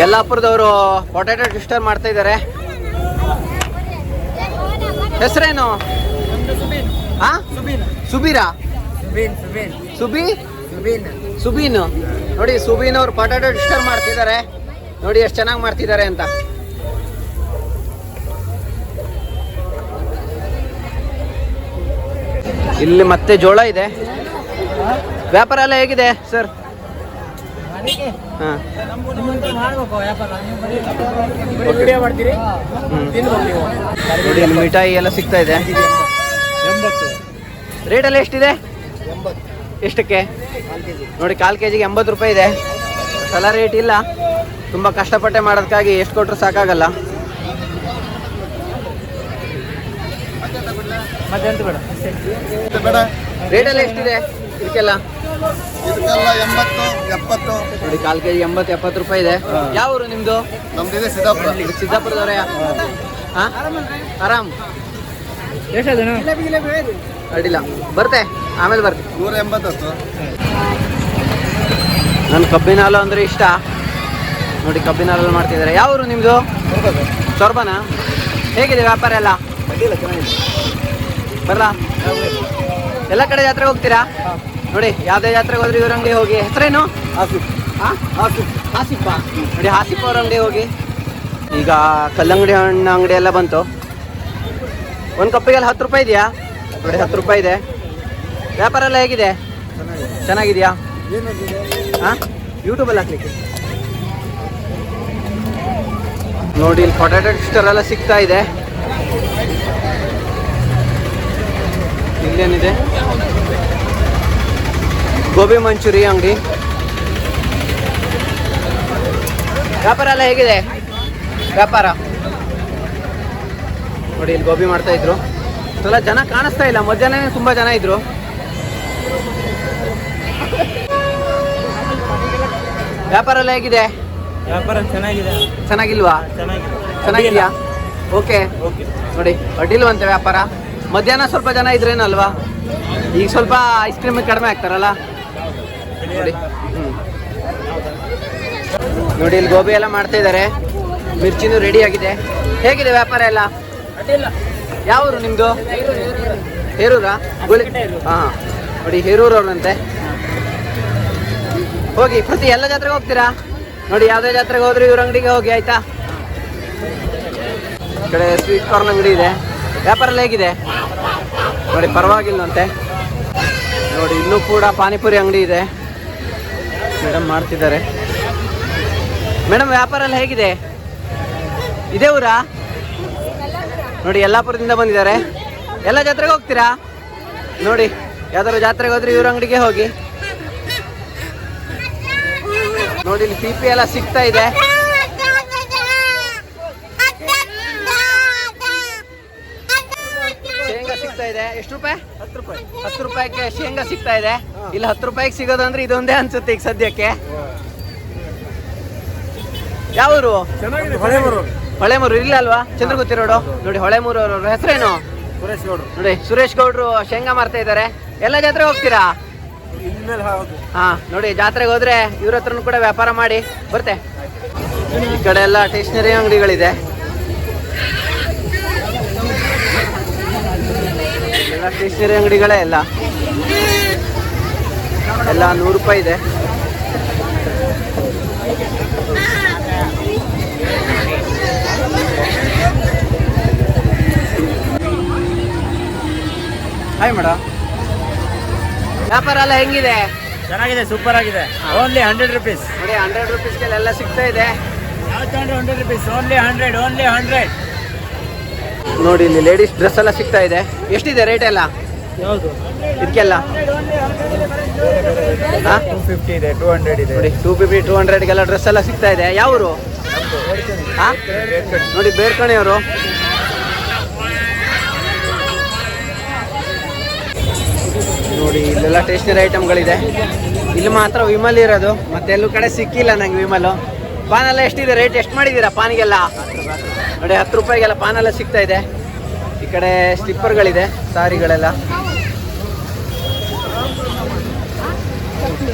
ಯಲ್ಲಾಪುರದವರು potato ಡಿಸ್ಟರ್ ಮಾಡ್ತಾ ಇದ್ದಾರೆ. ಹೆಸರೇನು? ಸುಬೀರಾ ಸುಬಿ? ಸುಬೀನ್. ನೋಡಿ ಸುಬೀನ್ ಅವ್ರು ಪೊಟ್ಯಾಟೊ ಡಿಸ್ಟರ್ ಮಾಡ್ತಿದ್ದಾರೆ. ನೋಡಿ, ಎಷ್ಟು ಚೆನ್ನಾಗಿ ಮಾಡ್ತಿದ್ದಾರೆ ಅಂತ. ಇಲ್ಲಿ ಮತ್ತೆ ಜೋಳ ಇದೆ. ವ್ಯಾಪಾರ ಎಲ್ಲ ಹೇಗಿದೆ ಸರ್ ಹಾ. ನೋಡಿ ಇಲ್ಲಿ ಮಿಠಾಯಿ ಎಲ್ಲ ಸಿಗ್ತಾ ಇದೆ. ರೇಟ್ ಎಲ್ಲ ಎಷ್ಟಿದೆ? ಎಷ್ಟಕ್ಕೆ? ನೋಡಿ ಕಾಲು ಕೆ ಜಿಗೆ ಎಂಬತ್ತು ರೂಪಾಯಿ ಇದೆ. ಸಲ ರೇಟ್ ಇಲ್ಲ. ತುಂಬ ಕಷ್ಟಪಟ್ಟೆ ಮಾಡೋದಕ್ಕಾಗಿ ಎಷ್ಟು ಕೊಟ್ಟರು ಸಾಕಾಗಲ್ಲ. ರೇಟ್ ಎಲ್ಲ ಎಷ್ಟಿದೆ? ಇದಕ್ಕೆಲ್ಲ? ಇದಕ್ಕೆಲ್ಲ ಎಂಬತ್ತು ಎಪ್ಪತ್ತು. ನೋಡಿ ಕಾಲು ಕೆ ಜಿ ಎಂಬತ್ತು ಎಪ್ಪತ್ತು ರೂಪಾಯಿ ಇದೆ. ಯಾವ ಊರು ನಿಮ್ಮದು ನಮ್ದಿದೆ ಸಿದ್ದಾಪುರ. ಸಿದ್ದಾಪುರದವ್ರೆ? ಹಾಂ. ಆರಾಮ್? ಎಷ್ಟಾದಣ ಅಡ್ಡಿಲ್ಲ. ಬರ್ತೆ ಆಮೇಲೆ ಬರ್ತೆ. ನೂರ ಎಂಬತ್ತು ನನ್ನ ಕಬ್ಬಿನ ಹಾಲು ಅಂದರೆ ಇಷ್ಟ. ನೋಡಿ ಕಬ್ಬಿನ ಹಾಲು ಮಾಡ್ತಿದ್ದಾರೆ. ಯಾವ ಊರು ನಿಮ್ಮದು ಸೊರ್ಬನಾ? ಹೇಗಿದೆ ವ್ಯಾಪಾರ ಎಲ್ಲ? ಅಡ್ಡಿಲ್ಲ ಚೆನ್ನಾಗಿದೆ. ಬರಲಾ? ಎಲ್ಲ ಕಡೆ ಜಾತ್ರೆಗೆ ಹೋಗ್ತೀರಾ? ನೋಡಿ ಯಾವುದೇ ಜಾತ್ರೆಗೆ ಹೋದ್ರೆ ಇವ್ರ ಅಂಗಡಿ ಹೋಗಿ. ಹೆಸರೇನು? ಆಸಿಫ್ ನೋಡಿ ಹಾಸಿಪ್ಪ ಅವ್ರ ಅಂಗಡಿ ಹೋಗಿ. ಈಗ ಕಲ್ಲಂಗಡಿ ಹಣ್ಣು ಅಂಗಡಿ ಎಲ್ಲ ಬಂತು. ಒಂದು ಕಪ್ಪಿಗೆಲ್ಲ ಹತ್ತು ರೂಪಾಯಿ ಇದೆಯಾ? ನೋಡಿ ಹತ್ತು ರೂಪಾಯಿ ಇದೆ. ವ್ಯಾಪಾರ ಎಲ್ಲ ಹೇಗಿದೆ? ಚೆನ್ನಾಗಿದೆಯಾ? ಹಾಂ? ಯೂಟ್ಯೂಬಲ್ಲಿ ಹಾಕ್ಲಿಕ್ಕೆ. ನೋಡಿ ಇಲ್ಲಿ ಪೊಟ್ಯಾಟೋ ಸ್ಟರ್ ಎಲ್ಲ ಸಿಗ್ತಾ ಇದೆ. ಇಲ್ಲೇನಿದೆ. ಗೋಬಿ ಮಂಚೂರಿ ಅಂಗಡಿ. ವ್ಯಾಪಾರ ಎಲ್ಲ ಹೇಗಿದೆ? ವ್ಯಾಪಾರ. ನೋಡಿ ಇಲ್ಲಿ ಗೋಬಿ ಮಾಡ್ತಾ ಇದ್ರು. ಎಲ್ಲ ಜನ ಕಾಣಿಸ್ತಾ ಇಲ್ಲ. ಮಧ್ಯಾಹ್ನ ತುಂಬಾ ಜನ ಇದ್ರು. ವ್ಯಾಪಾರ ಎಲ್ಲ ಹೇಗಿದೆ? ವ್ಯಾಪಾರ ಚೆನ್ನಾಗಿದೆ. ಚೆನ್ನಾಗಿಲ್ವಾ? ಚೆನ್ನಾಗಿದ್ಯಾ? ಓಕೆ ಓಕೆ ನೋಡಿ ಅಡ್ಡಿಲ್ವಂತೆ ವ್ಯಾಪಾರ. ಮಧ್ಯಾಹ್ನ ಸ್ವಲ್ಪ ಜನ ಇದ್ರೇನಲ್ವಾ? ಈಗ ಸ್ವಲ್ಪ ಐಸ್ ಕ್ರೀಮ್ ಕಡಿಮೆ ಆಗ್ತಾರಲ್ಲ ನೋಡಿ. ನೋಡಿ, ಇಲ್ಲಿ ಗೋಬಿ ಎಲ್ಲ ಮಾಡ್ತಾ ಇದ್ದಾರೆ ಮಿರ್ಚಿನೂ ರೆಡಿ ಆಗಿದೆ. ಹೇಗಿದೆ ವ್ಯಾಪಾರ ಎಲ್ಲ? ಯಾವೂರು ನಿಮ್ದು? ಹೇರೂರಾ? ಗುಳಿ ಹಾಂ ನೋಡಿ ಹೇರೂರವ್ರಂತೆ ಹೋಗಿ, ಪ್ರತಿ ಎಲ್ಲ ಜಾತ್ರೆಗೆ ಹೋಗ್ತೀರಾ? ನೋಡಿ, ಯಾವುದೇ ಜಾತ್ರೆಗೆ ಹೋದ್ರೆ ಇವ್ರ ಅಂಗಡಿಗೆ ಹೋಗಿ, ಆಯ್ತಾ? ಈ ಕಡೆ ಸ್ವೀಟ್ ಕಾರ್ನ್ ಅಂಗಡಿ ಇದೆ. ವ್ಯಾಪಾರ ಹೇಗಿದೆ? ನೋಡಿ ಪರವಾಗಿಲ್ಲಂತೆ ನೋಡಿ ಇನ್ನೂ ಕೂಡ ಪಾನಿಪುರಿ ಅಂಗಡಿ ಇದೆ. ಮೇಡಮ್ ಮಾಡ್ತಿದ್ದಾರೆ. ಮೇಡಮ್ ವ್ಯಾಪಾರ ಎಲ್ಲ ಹೇಗಿದೆ? ಇದೇ ಊರಾ? ನೋಡಿ, ಯಲ್ಲಾಪುರದಿಂದ ಬಂದಿದ್ದಾರೆ. ಎಲ್ಲ ಜಾತ್ರೆಗೆ ಹೋಗ್ತೀರಾ? ನೋಡಿ, ಯಾವ್ದಾದ್ರು ಜಾತ್ರೆಗೆ ಹೋದ್ರೆ ಇವ್ರ ಅಂಗಡಿಗೆ ಹೋಗಿ. ನೋಡಿ, ಇಲ್ಲಿ ಪಿ ಪಿ ಎಲ್ಲ ಸಿಗ್ತಾ ಇದೆ ಶೇಂಗಾ ಸಿಗ್ತಾ ಇದೆ. ಎಷ್ಟು ರೂಪಾಯಿ? ಹತ್ತು ರೂಪಾಯಿ. ಹತ್ತು ರೂಪಾಯಿಗೆ ಶೇಂಗಾ ಸಿಗ್ತಾ ಇದೆ. ಇಲ್ಲ ಹತ್ತು ರೂಪಾಯಿಗೆ ಸಿಗೋದಂದ್ರೆ ಇದೊಂದೇ ಅನ್ಸುತ್ತೆ ಈಗ ಸದ್ಯಕ್ಕೆ. ಯಾವೂರು ಹೊಳೆಮೂರು. ಹೊಳೆಮೂರು. ಇಲ್ಲ ಅಲ್ವಾ? ಚಂದ್ರಗುತ್ತಿ ರೋಡು. ನೋಡಿ ಹೊಳೆಮೂರು ಅವ್ರ. ಹೆಸರೇನು? ಸುರೇಶ್ ಗೌಡ್ರು. ನೋಡಿ ಸುರೇಶ್ ಗೌಡ್ರು ಶೇಂಗಾ ಮಾರ್ತಾ ಇದ್ದಾರೆ. ಎಲ್ಲ ಜಾತ್ರೆ ಹೋಗ್ತೀರಾ? ಹಾ ನೋಡಿ ಜಾತ್ರೆಗೆ ಹೋದ್ರೆ ಇವ್ರ ಹತ್ರನು ಕೂಡ ವ್ಯಾಪಾರ ಮಾಡಿ. ಬರ್ತೆ. ಈ ಕಡೆ ಎಲ್ಲ ಸ್ಟೇಷನರಿ ಅಂಗಡಿಗಳಿದೆ. ಸ್ಟೇಷನರಿ ಅಂಗಡಿಗಳೇ ಎಲ್ಲ. ಎಲ್ಲ ನೂರು ರೂಪಾಯಿ ಇದೆ. ಹಾಯ್ ಮೇಡಮ್ ವ್ಯಾಪಾರ ಎಲ್ಲ ಹೆಂಗಿದೆ? ಚೆನ್ನಾಗಿದೆ ಸೂಪರ್ ಆಗಿದೆ. ಓನ್ಲಿ ಹಂಡ್ರೆಡ್ ರುಪೀಸ್ ನೋಡಿ ಹಂಡ್ರೆಡ್ ರುಪೀಸ್ಗೆಲ್ಲ ಸಿಗ್ತಾ ಇದೆ. ಯಾವ ತಗೊಂಡ್ರೆ hundred rupees only hundred only hundred ನೋಡಿ ಇಲ್ಲಿ ಲೇಡೀಸ್ ಡ್ರೆಸ್ ಎಲ್ಲ ಸಿಗ್ತಾ ಇದೆ. ಎಷ್ಟಿದೆ ರೇಟ್ ಎಲ್ಲ? ಇದಕ್ಕೆಲ್ಲ? ಟೂ ಫಿಫ್ಟಿ ಇದೆ ಟೂ ಹಂಡ್ರೆಡ್ ಇದೆ. ನೋಡಿ ಟೂ ಫಿಫ್ಟಿ ಟೂ ಹಂಡ್ರೆಡ್ಗೆಲ್ಲ ಡ್ರೆಸ್ ಎಲ್ಲ ಸಿಗ್ತಾ ಇದೆ. ಯಾವ ಊರು ಹಾ? ನೋಡಿ ಬೇರ್ಕಣಿಯವರು ನೋಡಿ ಇಲ್ಲೆಲ್ಲ ಸ್ಟೇಷನರಿ ಐಟಮ್ಗಳಿದೆ ಇಲ್ಲಿ ಮಾತ್ರ ವಿಮಲ್ ಇರೋದು. ಮತ್ತೆ ಎಲ್ಲೂ ಕಡೆ ಸಿಕ್ಕಿಲ್ಲ ನಂಗೆ ವಿಮಲ್. ಪಾನ್ ಎಲ್ಲ ಎಷ್ಟಿದೆ? ರೇಟ್ ಎಷ್ಟು ಮಾಡಿದ್ದೀರಾ ಪಾನಿಗೆಲ್ಲ? ನೋಡಿ ಹತ್ತು ರೂಪಾಯಿಗೆಲ್ಲ ಪಾನ್ ಎಲ್ಲ ಸಿಗ್ತಾ ಇದೆ. ಈ ಕಡೆ ಸ್ಲಿಪ್ಪರ್ಗಳಿದೆ ಸಾರಿಗಳೆಲ್ಲ.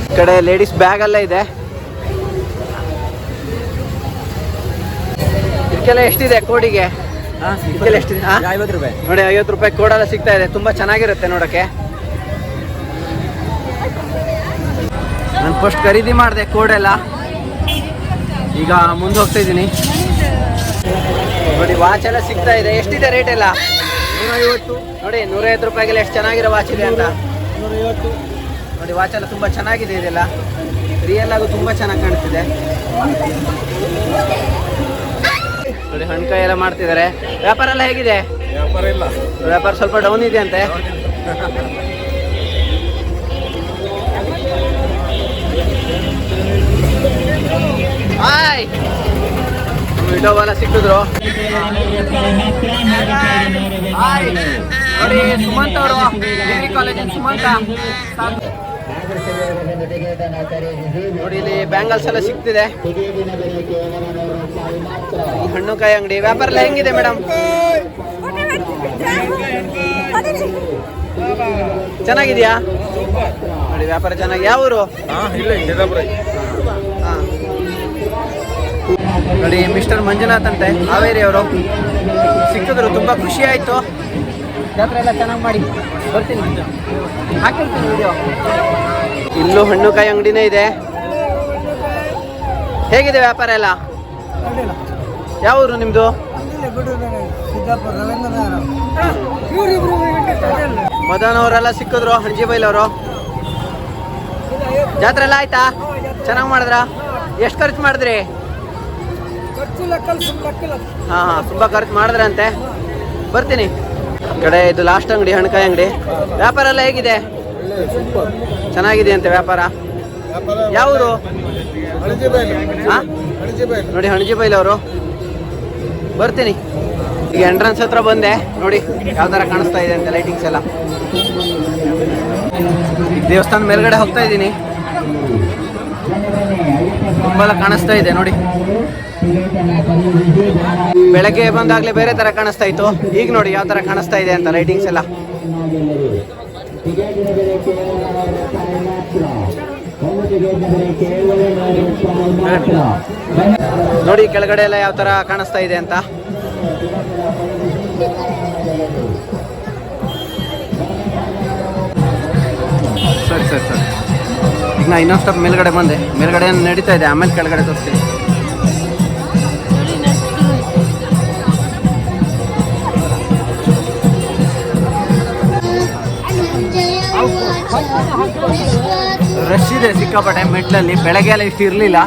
ಈ ಕಡೆ ಲೇಡೀಸ್ ಬ್ಯಾಗ್ ಎಲ್ಲ ಇದೆ. ಇದಕ್ಕೆಲ್ಲ ಎಷ್ಟಿದೆ ಕೋಡಿಗೆ? ಇದಕ್ಕೆಲ್ಲ ಎಷ್ಟಿದೆ? ಐವತ್ತು ರೂಪಾಯಿ. ನೋಡಿ ಐವತ್ತು ರೂಪಾಯಿ ಕೋಡೆಲ್ಲ ಸಿಗ್ತಾ ಇದೆ. ತುಂಬಾ ಚೆನ್ನಾಗಿರುತ್ತೆ ನೋಡಕ್ಕೆ ನಾನು ಫಸ್ಟ್ ಖರೀದಿ ಮಾಡಿದೆ ಕೋಡೆಲ್ಲ. ಈಗ ಮುಂದೆ ಹೋಗ್ತಾ ಇದ್ದೀನಿ. ನೋಡಿ ವಾಚ್ ಎಲ್ಲ ಸಿಗ್ತಾ ಇದೆ. ಎಷ್ಟಿದೆ ರೇಟ್ ಎಲ್ಲ? ನೂರೈವತ್ತು. ನೋಡಿ ನೂರೈವತ್ತು ರೂಪಾಯಿಗೆಲ್ಲ ಎಷ್ಟು ಚೆನ್ನಾಗಿರೋ ವಾಚ್ ಇದೆ ಅಂತ. ನೂರೈವತ್ತು. ನೋಡಿ ವಾಚ್ ಎಲ್ಲ ತುಂಬಾ ಚೆನ್ನಾಗಿದೆ ಇದೆಲ್ಲ. ರಿಯಲ್ ಆಗು ತುಂಬಾ ಚೆನ್ನಾಗಿ ಕಾಣ್ತಿದೆ ನೋಡಿ ಹಣ್ಕಾಯಿ ಎಲ್ಲ ಮಾಡ್ತಿದ್ದಾರೆ. ವ್ಯಾಪಾರ ಎಲ್ಲ ಹೇಗಿದೆ? ವ್ಯಾಪಾರ ಇಲ್ಲ. ವ್ಯಾಪಾರ ಸ್ವಲ್ಪ ಡೌನ್ ಇದೆ ಅಂತೆ. ಹಾಯ್ ವಿಡಿಯೋ ಎಲ್ಲ ಸಿಕ್ಕಿದ್ರು ನೋಡಿ, ಸುಮಂತ್ ಅವರು. ಡಿಗ್ರಿ ಕಾಲೇಜಿನ ಸುಮಂತ. ನೋಡಿ, ಇಲ್ಲಿ ಬ್ಯಾಂಗಲ್ಸ್ ಎಲ್ಲ ಸಿಗ್ತಿದೆ ಹಣ್ಣುಕಾಯಿ ಅಂಗಡಿ, ವ್ಯಾಪಾರ ಎಲ್ಲ ಹೆಂಗಿದೆ ಮೇಡಮ್ ಚೆನ್ನಾಗಿದ್ಯಾ? ನೋಡಿ, ವ್ಯಾಪಾರ ಚೆನ್ನಾಗಿ. ಯಾವ ಊರು. ನೋಡಿ ಮಿಸ್ಟರ್ ಮಂಜುನಾಥ್ ಅಂತೆ ಹಾವೇರಿ ಅವರು ಸಿಕ್ಕಿದ್ರು ತುಂಬ ಖುಷಿ ಆಯಿತು. ಜಾತ್ರೆ ಎಲ್ಲ ಚೆನ್ನಾಗಿ ಮಾಡಿ. ಬರ್ತೀನಿ ಹಾಕಿರ್ತೀನಿ ವಿಡಿಯೋ ಇಲ್ಲೂ ಹಣ್ಣುಕಾಯಿ ಅಂಗಡಿನೇ ಇದೆ. ಹೇಗಿದೆ ವ್ಯಾಪಾರ ಎಲ್ಲ? ಯಾವ ಊರು ರವೀಂದ್ರ ಮದನ್ ಅವರೆಲ್ಲ ಸಿಕ್ಕಿದ್ರು ಹಣಜಿಬೈಲ್ ಅವರು. ಜಾತ್ರೆ ಎಲ್ಲ ಆಯ್ತಾ? ಚೆನ್ನಾಗಿ ಮಾಡಿದ್ರ? ಎಷ್ಟು ಖರ್ಚು ಮಾಡಿದ್ರಿ? ಹಾ ಹಾ, ತುಂಬಾ ಖರ್ಚು ಮಾಡಿದ್ರಂತೆ. ಬರ್ತೀನಿ. ಕಡೆ ಇದು ಲಾಸ್ಟ್ ಅಂಗಡಿ, ಹಣ್ಕಾಯಿ ಅಂಗಡಿ. ವ್ಯಾಪಾರ ಎಲ್ಲ ಹೇಗಿದೆ? ಚೆನ್ನಾಗಿದೆ ಅಂತೆ ವ್ಯಾಪಾರ. ಯಾವ್ದು ನೋಡಿ ಹಣಜಿಬೈಲ್ ಅವರು. ಬರ್ತೀನಿ. ಈಗ ಎಂಟ್ರೆನ್ಸ್ ಹತ್ರ ಬಂದೆ. ನೋಡಿ ಯಾವ ಥರ ಕಾಣಿಸ್ತಾ ಇದೆ ಅಂತ ಲೈಟಿಂಗ್ಸ್ ಎಲ್ಲ. ದೇವಸ್ಥಾನ ಮೇಲ್ಗಡೆ ಹೋಗ್ತಾ ಇದ್ದೀನಿ. ತುಂಬಾ ಕಾಣಿಸ್ತಾ ಇದೆ, ನೋಡಿ. ಬೆಳಗ್ಗೆ ಬಂದಾಗ್ಲೇ ಬೇರೆ ತರ ಕಾಣಿಸ್ತಾ ಇತ್ತು. ಈಗ ನೋಡಿ ಯಾವ ತರ ಕಾಣಿಸ್ತಾ ಇದೆ ಅಂತ ಲೈಟಿಂಗ್ಸ್ ಎಲ್ಲ. ನೋಡಿ ಕೆಳಗಡೆ ಎಲ್ಲ ಯಾವ ತರ ಕಾಣಿಸ್ತಾ ಇದೆ ಅಂತ. ಸರಿ ಸರಿ ಸರಿ. ಈಗ ನಾ ಇನ್ನೊಂದು ಸ್ಟೆಪ್ ಮೇಲ್ಗಡೆ ಬಂದೆ. ಮೇಲ್ಗಡೆ ನಡೀತಾ ಇದೆ? ಆಮೇಲೆ ಕೆಳಗಡೆ ತೋರಿಸ್ತೀನಿ. ರಶ್ ಇದೆ ಸಿಕ್ಕಾಪಟ್ಟೆ ಮೆಟ್ಲಲ್ಲಿ ಬೆಳಗ್ಗೆ ಎಲ್ಲ ಇಷ್ಟು ಇರಲಿಲ್ಲ.